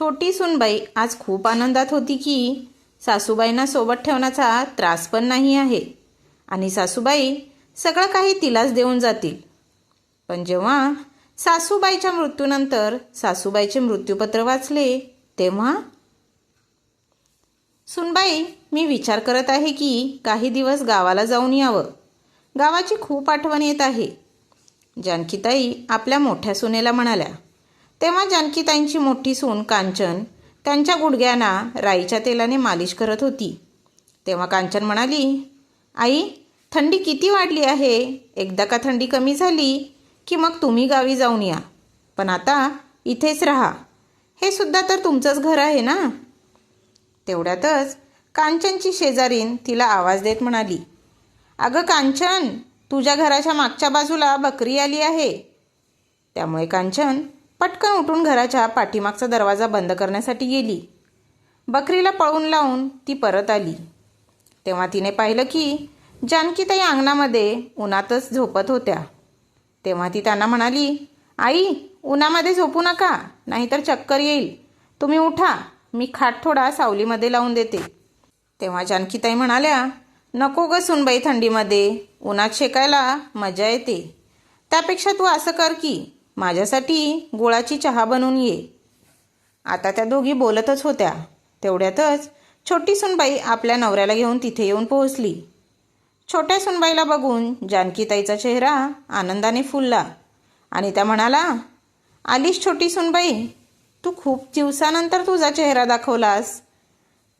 छोटी सुनबाई आज खूप आनंदात होती की सासूबाईंना सोबत ठेवण्याचा त्रास पण नाही आहे. आणि सासूबाई सगळं काही तिलाच देऊन जातील. पण जेव्हा सासूबाईच्या मृत्यूनंतर सासूबाईचे मृत्यूपत्र वाचले तेव्हा सुनबाई मी विचार करत आहे की काही दिवस गावाला जाऊन यावं. गावाची खूप आठवण येत आहे. जानकीताई आपल्या मोठ्या सुनेला म्हणाल्या तेव्हा जानकीताईंची मोठी सून कांचन त्यांच्या गुडघ्यांना राईच्या तेलाने मालिश करत होती. तेव्हा कांचन म्हणाली आई थंडी किती वाढली आहे? एकदा का थंडी कमी झाली की मग तुम्ही गावी जाऊन या. पण आता इथेच राहा. हे सुद्धा तर तुमचंच घर आहे ना? तेवढ्यातच कांचनची शेजारीन तिला आवाज देत म्हणाली अगं कांचन तुझ्या घराच्या मागच्या बाजूला बकरी आली आहे. त्यामुळे कांचन पटकन उठून घराच्या पाठीमागचा दरवाजा बंद करण्यासाठी गेली. बकरीला पळून लावून ती परत आली. तेव्हा तिने पाहिलं की जानकीताई अंगणामध्ये उन्हातच झोपत होत्या. तेव्हा ती त्यांना म्हणाली आई उन्हामध्ये झोपू नका नाहीतर चक्कर येईल. तुम्ही उठा मी खाट थोडा सावलीमध्ये लावून देते. तेव्हा जानकीताई म्हणाल्या नको ग सुनबाई थंडीमध्ये उन्हात शेकायला मजा येते. त्यापेक्षा तू असं कर की माझ्यासाठी गुळाची चहा बनवून ये. आता त्या दोघी बोलतच होत्या. तेवढ्यातच छोटी सुनबाई आपल्या नवऱ्याला घेऊन तिथे येऊन पोहोचली. छोट्या सुनबाईला बघून जानकीताईचा चेहरा आनंदाने फुलला आणि त्या म्हणाला आलीस छोटी सुनबाई तू खूप दिवसानंतर तुझा चेहरा दाखवलास.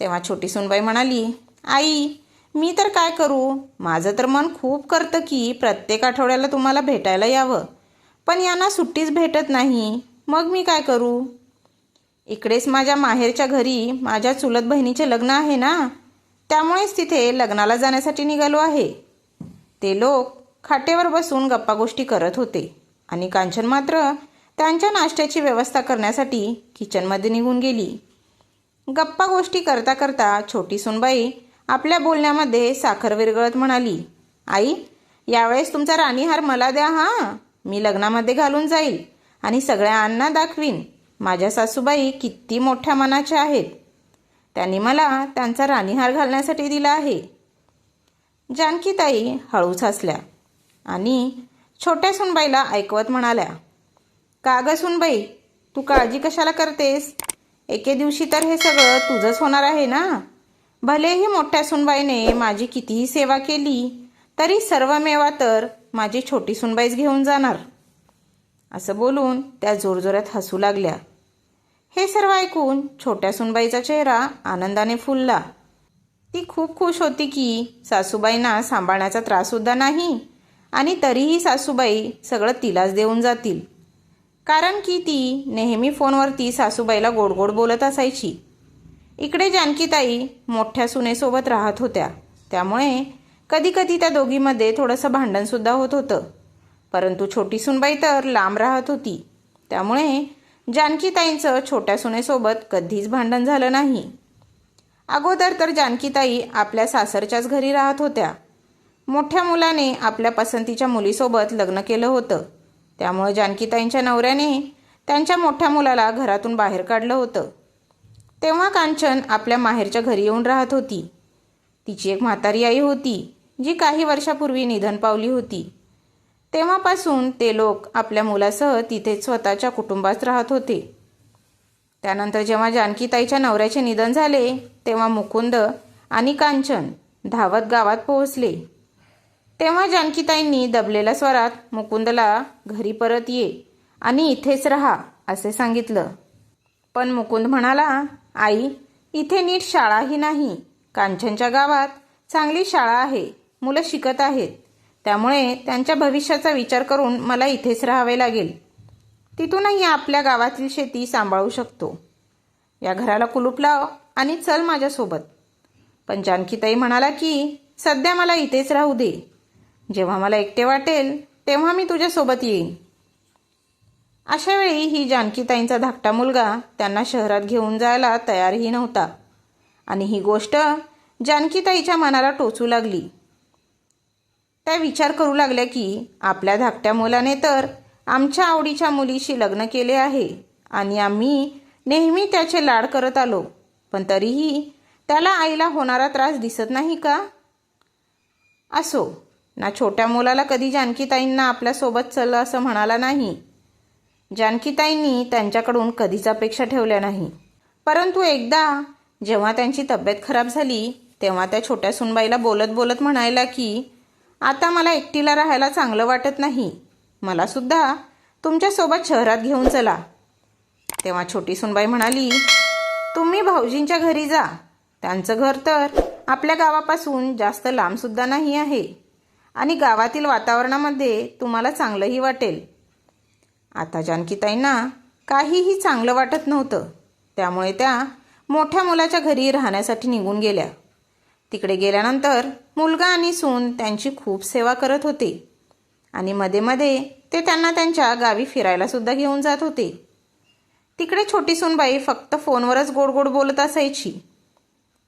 तेव्हा छोटी सुनबाई म्हणाली आई मी तर काय करू? माझं तर मन खूप करतं की प्रत्येक आठवड्याला तुम्हाला भेटायला यावं. पण यांना सुट्टीच भेटत नाही. मग मी काय करू? इकडेच माझ्या माहेरच्या घरी माझ्या चुलत बहिणीचे लग्न आहे ना? त्यामुळेच तिथे लग्नाला जाण्यासाठी निघालो आहे. ते लोक खाटेवर बसून गप्पा गोष्टी करत होते आणि कांचन मात्र त्यांच्या नाश्त्याची व्यवस्था करण्यासाठी किचनमध्ये निघून गेली. गप्पा गोष्टी करता करता छोटी सुनबाई आपल्या बोलण्यामध्ये साखर विरगळत म्हणाली आई यावेळेस तुमचा राणीहार मला द्या हां. मी लग्नामध्ये घालून जाईल आणि सगळ्यांना दाखवीन. माझ्या सासूबाई किती मोठ्या मनाच्या आहेत. त्यांनी मला त्यांचा राणीहार घालण्यासाठी दिला आहे. जानकीताई हळूच हसल्या आणि छोट्या सुनबाईला ऐकवत म्हणाल्या का ग सुनबाई तू काळजी कशाला करतेस? एके दिवशी तर हे सगळं तुझंच होणार आहे ना? भलेही मोठ्या सुनबाईने माझी कितीही सेवा केली तरी सर्व मेवा तर माझी छोटी सुनबाईच घेऊन जाणार. असं बोलून त्या जोरजोरात हसू लागल्या. हे सर्व ऐकून छोट्या सुनबाईचा चेहरा आनंदाने फुलला. ती खूप खुश होती की सासूबाईंना सांभाळण्याचा त्राससुद्धा नाही आणि तरीही सासूबाई सगळं तिलाच देऊन जातील. कारण की ती नेहमी फोनवरती सासूबाईला गोड गोड बोलत असायची. इकडे जानकीताई मोठ्या सुनेसोबत राहत होत्या. त्यामुळे कधीकधी त्या दोघीमध्ये थोडंसं भांडणसुद्धा होत होतं. परंतु छोटी सुनबाई तर लांब राहत होती. त्यामुळे जानकीताईंचं छोट्या सुनेसोबत कधीच भांडण झालं नाही. अगोदर तर जानकीताई आपल्या सासरच्याच घरी राहत होत्या. मोठ्या मुलाने आपल्या पसंतीच्या मुलीसोबत लग्न केलं होतं. त्यामुळे जानकीताईंच्या नवऱ्याने त्यांच्या मोठ्या मुलाला घरातून बाहेर काढलं होतं. तेव्हा कांचन आपल्या माहेरच्या घरी येऊन राहत होती. तिची एक म्हातारी आई होती. जी काही वर्षापूर्वी निधन पावली होती. तेव्हापासून ते लोक आपल्या मुलासह तिथे स्वतःच्या कुटुंबात राहत होते. त्यानंतर जेव्हा जानकीताईच्या नवऱ्याचे निधन झाले तेव्हा मुकुंद आणि कांचन धावत गावात पोहोचले. तेव्हा जानकीताईंनी दबलेल्या स्वरात मुकुंदला घरी परत ये आणि इथेच राहा असे सांगितलं. पण मुकुंद म्हणाला आई इथे नीट शाळाही नाही. कांचनच्या गावात चांगली शाळा आहे. मुलं शिकत आहेत. त्यामुळे त्यांच्या भविष्याचा विचार करून मला इथेच राहावे लागेल. तिथूनही आपल्या गावातील शेती सांभाळू शकतो. या घराला कुलूप लाव आणि चल माझ्यासोबत. पण जानकीताई म्हणाला की सध्या मला इथेच राहू दे. जेव्हा मला एकटे वाटेल तेव्हा मी तुझ्यासोबत येईन. अशा वेळी ही जानकीताईंचा धाकटा मुलगा त्यांना शहरात घेऊन जायला तयारही नव्हता. आणि ही गोष्ट जानकीताईच्या मनाला टोचू लागली. त्या विचार करू लागल्या की आपल्या धाकट्या मुलाने तर आमच्या आवडीच्या मुलीशी लग्न केले आहे आणि आम्ही नेहमी त्याचे लाड करत आलो पण तरीही त्याला आईला होणारा त्रास दिसत नाही का? असो ना छोट्या मुलाला कधी जानकीताईंना आपल्यासोबत चल असं म्हणाला नाही. जानकीताईंनी त्यांच्याकडून कधीच अपेक्षा ठेवल्या नाही. परंतु एकदा जेव्हा त्यांची तब्येत खराब झाली तेव्हा त्या छोट्या सुनबाईला बोलत बोलत म्हणायला की आता मला एकटीला राहायला चांगलं वाटत नाही. मला सुद्धा तुमच्यासोबत शहरात घेऊन चला. तेव्हा छोटी सुनबाई म्हणाली तुम्ही भाऊजींच्या घरी जा. त्यांचं घर तर आपल्या गावापासून जास्त लांबसुद्धा नाही आहे. आणि गावातील वातावरणामध्ये तुम्हाला चांगलंही वाटेल. आता जानकीताईंना काहीही चांगलं वाटत नव्हतं. त्यामुळे त्या मोठ्या मुलाच्या घरी राहण्यासाठी निघून गेल्या. तिकडे गेल्यानंतर मुलगा आणि सून त्यांची खूप सेवा करत होते. आणि मध्ये मध्ये ते त्यांना त्यांच्या गावी फिरायलासुद्धा घेऊन जात होते. तिकडे छोटी सूनबाई फक्त फोनवरच गोड गोड बोलत असायची.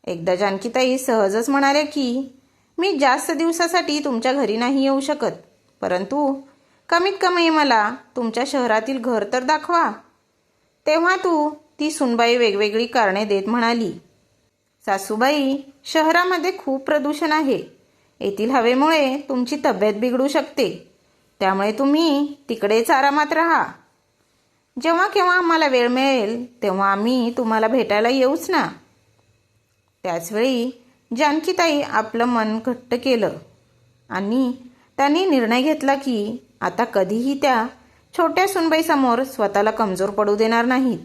एकदा जानकीताई सहजच म्हणाल्या की मी जास्त दिवसासाठी तुमच्या घरी नाही येऊ शकत. परंतु कमीत कमी मला तुमच्या शहरातील घर तर दाखवा. तेव्हा तू ती सुनबाई वेगवेगळी कारणे देत म्हणाली. सासूबाई शहरामध्ये खूप प्रदूषण आहे. येथील हवेमुळे तुमची तब्येत बिघडू शकते. त्यामुळे तुम्ही तिकडेच आरामात राहा. जेव्हा केव्हा आम्हाला वेळ मिळेल तेव्हा आम्ही तुम्हाला भेटायला येऊच ना. त्याचवेळी जानकीताई आपलं मन घट्ट केलं आणि त्यांनी निर्णय घेतला की आता कधीही त्या छोट्या सुनबाईसमोर स्वतःला कमजोर पडू देणार नाहीत.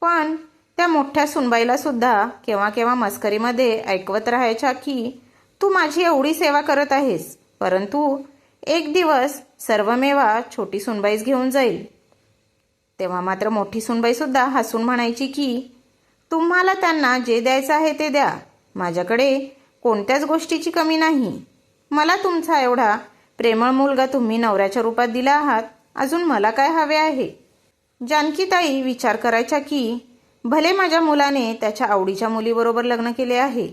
पण त्या मोठ्या सुनबाईला सुद्धा केव्हा केव्हा मस्करीमध्ये ऐकवत राहायच्या की तू माझी एवढी सेवा करत आहेस परंतु एक दिवस सर्वमेवा छोटी सुनबाईच घेऊन जाईल. तेव्हा मात्र मोठी सुनबाईसुद्धा हसून म्हणायची की तुम्हाला त्यांना जे द्यायचं आहे ते द्या. माझ्याकडे कोणत्याच गोष्टीची कमी नाही. मला तुमचा एवढा प्रेमळ मुलगा तुम्ही नवऱ्याच्या रूपात दिला आहात. अजून मला काय हवे आहे? जानकीताई विचार करायच्या की भले माझ्या मुलाने त्याच्या आवडीच्या मुलीबरोबर लग्न केले आहे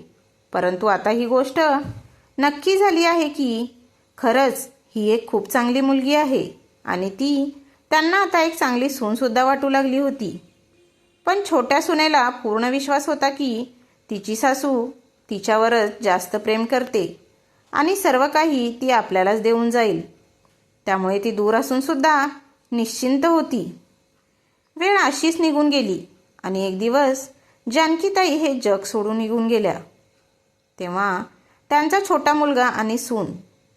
परंतु आता ही गोष्ट नक्की झाली आहे की खरंच ही एक खूप चांगली मुलगी आहे आणि ती त्यांना आता एक चांगली सूनसुद्धा वाटू लागली होती. पण छोट्या सुनेला पूर्ण विश्वास होता की तिची सासू तिच्यावरच जास्त प्रेम करते आणि सर्व काही ती आपल्यालाच देऊन जाईल. त्यामुळे ती दूर असूनसुद्धा निश्चिंत होती. वेळ अशीच निघून गेली. आणि एक दिवस जानकीताई हे जग सोडून निघून गेल्या. तेव्हा त्यांचा छोटा मुलगा आणि सून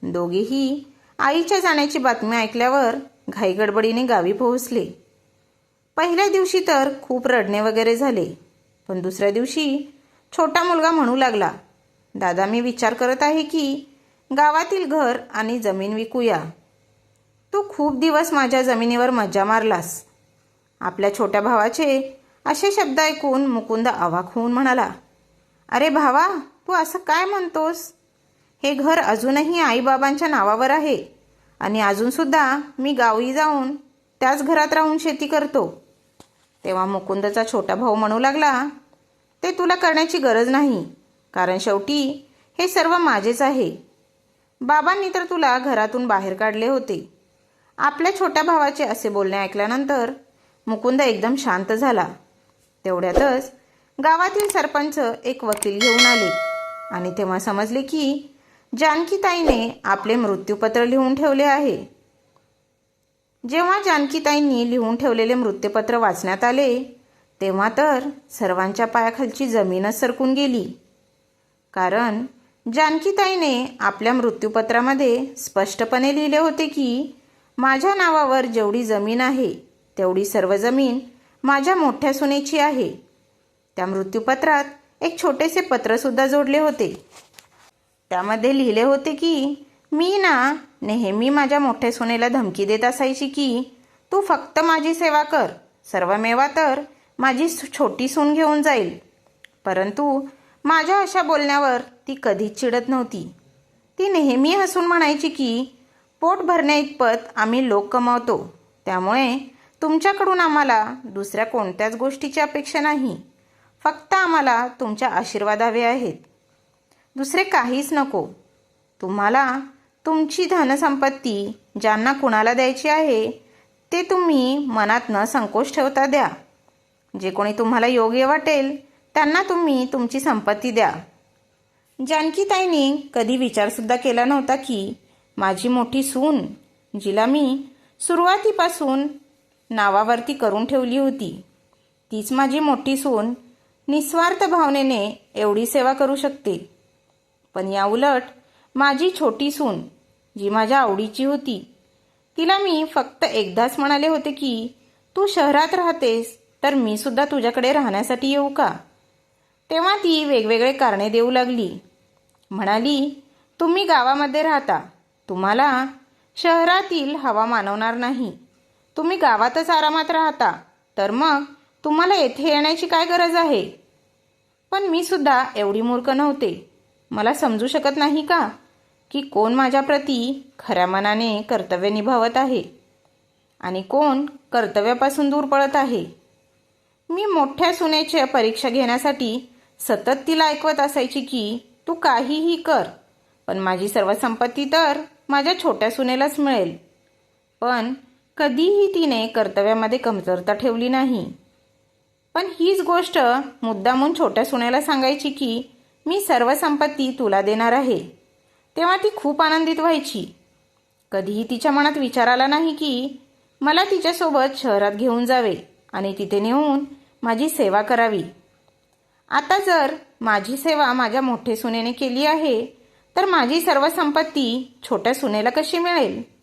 दोघेही आईच्या जाण्याची बातमी ऐकल्यावर घाईगडबडीने गावी पोहोचले. पहिल्या दिवशी तर खूप रडणे वगैरे झाले पण दुसऱ्या दिवशी छोटा मुलगा म्हणू लागला दादा मी विचार करत आहे की गावातील घर आणि जमीन विकूया. तू खूप दिवस माझ्या जमिनीवर मज्जा मारलास. आपल्या छोट्या भावाचे असे शब्द ऐकून मुकुंद अवाक होऊन म्हणाला अरे भावा तू असं काय म्हणतोस? हे घर अजूनही आईबाबांच्या नावावर आहे आणि अजूनसुद्धा मी गावी जाऊन त्याच घरात राहून शेती करतो. तेव्हा मुकुंदचा छोटा भाऊ म्हणू लागला ते तुला करण्याची गरज नाही कारण शेवटी हे सर्व माझेच आहे. बाबांनी तर तुला घरातून बाहेर काढले होते. आपल्या छोट्या भावाचे असे बोलणे ऐकल्यानंतर मुकुंद एकदम शांत झाला. तेवढ्यातच गावातील सरपंच एक वकील घेऊन आले आणि तेव्हा समजले की जानकीताईने आपले मृत्यूपत्र लिहून ठेवले आहे. जेव्हा जानकीताईंनी लिहून ठेवलेले मृत्यूपत्र वाचण्यात आले तेव्हा तर सर्वांच्या पायाखालची जमीनच सरकून गेली. कारण जानकीताईने आपल्या मृत्यूपत्रामध्ये स्पष्टपणे लिहिले होते की माझ्या नावावर जेवढी जमीन आहे तेवढी सर्व जमीन माझ्या मोठ्या सुनेची आहे. त्या मृत्यूपत्रात एक छोटेसे पत्रसुद्धा जोडले होते. त्यामध्ये लिहिले होते की मी ना नेहमी माझ्या मोठ्या सुनेला धमकी देत असायची की तू फक्त माझी सेवा कर. सर्वमेवा तर माझी सु- छोटी सून घेऊन जाईल. परंतु माझ्या अशा बोलण्यावर ती कधीच चिडत नव्हती. ती नेहमी हसून म्हणायची की पोट भरण्या इतपत आम्ही लोक कमावतो. त्यामुळे तुमच्याकडून आम्हाला दुसऱ्या कोणत्याच गोष्टीची अपेक्षा नाही. फक्त आम्हाला तुमच्या आशीर्वाद हवे आहेत. दुसरे काहीच नको. तुम्हाला तुमची धनसंपत्ती ज्यांना कुणाला द्यायची आहे ते तुम्ही मनात न संकोच ठेवता द्या. जे कोणी तुम्हाला योग्य वाटेल त्यांना तुम्ही तुमची संपत्ती द्या. जानकीताईंनी कधी विचारसुद्धा केला नव्हता की माझी मोठी सून जिला मी सुरुवातीपासून नावावरती करून ठेवली होती. तीच माझी मोठी सून निस्वार्थ भावनेने एवढी सेवा करू शकते. पण याउलट माझी छोटी सून जी माझ्या आवडीची होती तिला मी फक्त एकदाच म्हणाले होते की तू शहरात राहतेस तर मी सुद्धा तुझ्याकडे राहण्यासाठी येऊ का? तेव्हा ती वेगवेगळे कारणे देऊ लागली. म्हणाली तुम्ही गावामध्ये राहता. तुम्हाला शहरातील हवा मानवणार नाही. तुम्ही गावातच आरामात राहता तर मग तुम्हाला येथे येण्याची काय गरज आहे? पण मी सुद्धा एवढी मूर्ख नव्हते. मला समजू शकत नाही का की कोण माझ्याप्रती खऱ्या मनाने कर्तव्य निभावत आहे आणि कोण कर्तव्यापासून दूर पळत आहे? मी मोठ्या सुनेच्या परीक्षा घेण्यासाठी सतत तिला ऐकवत असायची की तू काहीही कर पण माझी सर्व संपत्ती तर माझ्या छोट्या सुनेलाच मिळेल. पण कधीही तिने कर्तव्यामध्ये कमतरता ठेवली नाही. पण हीच गोष्ट मुद्दामून छोट्या सुनेला सांगायची की मी सर्व संपत्ती तुला देणार आहे. तेव्हा ती खूप आनंदित व्हायची. कधीही तिच्या मनात विचार आला नाही की मला तिच्यासोबत शहरात घेऊन जावे आणि तिथे नेऊन माझी सेवा करावी. आता जर माझी सेवा माझ्या मोठे सुनेने केली आहे तर माझी सर्व संपत्ती छोट्या सुनेला कशी मिळेल?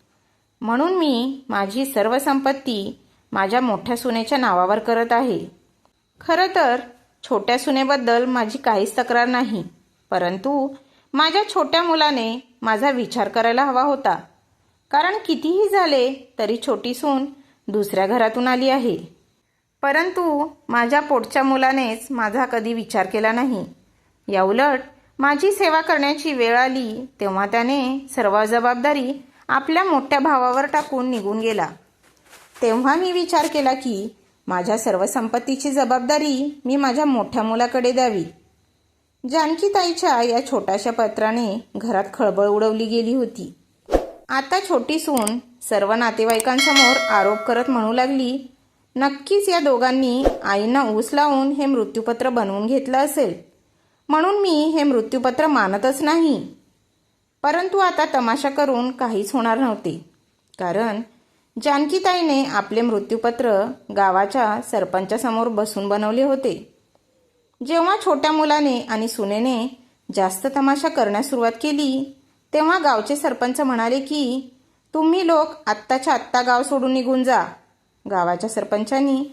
म्हणून मी माझी सर्व संपत्ती माझ्या मोठ्या सुनेच्या नावावर करत आहे. खरं तर छोट्या सुनेबद्दल माझी काहीच तक्रार नाही परंतु माझ्या छोट्या मुलाने माझा विचार करायला हवा होता. कारण कितीही झाले तरी छोटी सून दुसऱ्या घरातून आली आहे. परंतु माझ्या पोटच्या मुलानेच माझा कधी विचार केला नाही. याउलट माझी सेवा करण्याची वेळ आली तेव्हा त्याने सर्व जबाबदारी आपल्या मोठ्या भावावर टाकून निघून गेला. तेव्हा मी विचार केला की माझ्या सर्व संपत्तीची जबाबदारी मी माझ्या मोठ्या मुलाकडे द्यावी. जानकीताईच्या या छोट्याशा पत्राने घरात खळबळ उडवली गेली होती. आता छोटी सून सर्व नातेवाईकांसमोर आरोप करत म्हणू लागली नक्कीच या दोघांनी आईंना ऊस लावून हे मृत्यूपत्र बनवून घेतलं असेल. म्हणून मी हे मृत्यूपत्र मानतच नाही. परंतु आता तमाशा करून काहीच होणार नव्हते. कारण जानकीताईने आपले मृत्यूपत्र गावाच्या सरपंचासमोर बसून बनवले होते. जेव्हा छोट्या मुलाने आणि सुनेने जास्त तमाशा करण्यास सुरुवात केली तेव्हा गावचे सरपंच म्हणाले की तुम्ही लोक आत्ताच्या आत्ता गाव सोडून निघून जा. गावाच्या सरपंचांनी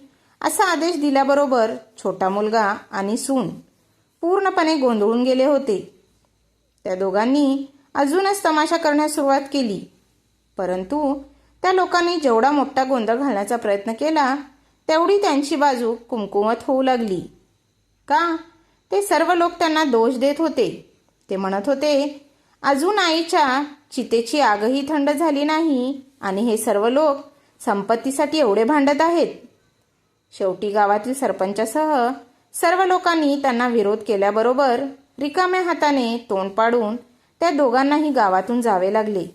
असा आदेश दिल्याबरोबर छोटा मुलगा आणि सून पूर्णपणे गोंधळून गेले होते. त्या दोघांनी अजूनच तमाशा करण्यास सुरुवात केली. परंतु त्या लोकांनी जेवढा मोठा गोंधळ घालण्याचा प्रयत्न केला तेवढी त्यांची बाजू कुमकुमत होऊ लागली. का? ते सर्व लोक त्यांना दोष देत होते. ते म्हणत होते अजून आईच्या चितेची आगही थंड झाली नाही आणि हे सर्व लोक संपत्तीसाठी एवढे भांडत आहेत. शेवटी गावातील सरपंचासह सर्व लोकांनी त्यांना विरोध केल्याबरोबर रिकाम्या हाताने तोंड पाडून त्या दोघांनाही गावातून जावे लागले.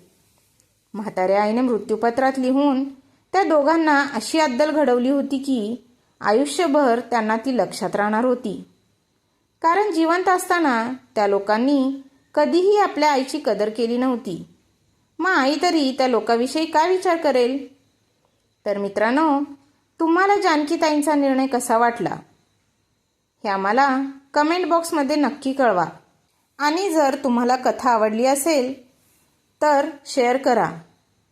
म्हाताऱ्या आईने मृत्यूपत्रात लिहून त्या दोघांना अशी अद्दल घडवली होती की आयुष्यभर त्यांना ती लक्षात राहणार होती. कारण जिवंत असताना त्या लोकांनी कधीही आपल्या आईची कदर केली नव्हती. मग आई तरी त्या लोकाविषयी काय विचार करेल? तर मित्रांनो तुम्हाला जानकीताईंचा निर्णय कसा वाटला? हे आम्हाला कमेंट बॉक्समध्ये नक्की कळवा. आणि जर तुम्हाला कथा आवडली असेल तर शेअर करा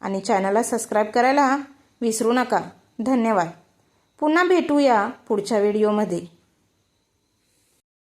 आणि चॅनलला सबस्क्राईब करायला विसरू नका. धन्यवाद. पुन्हा भेटूया पुढच्या व्हिडिओमध्ये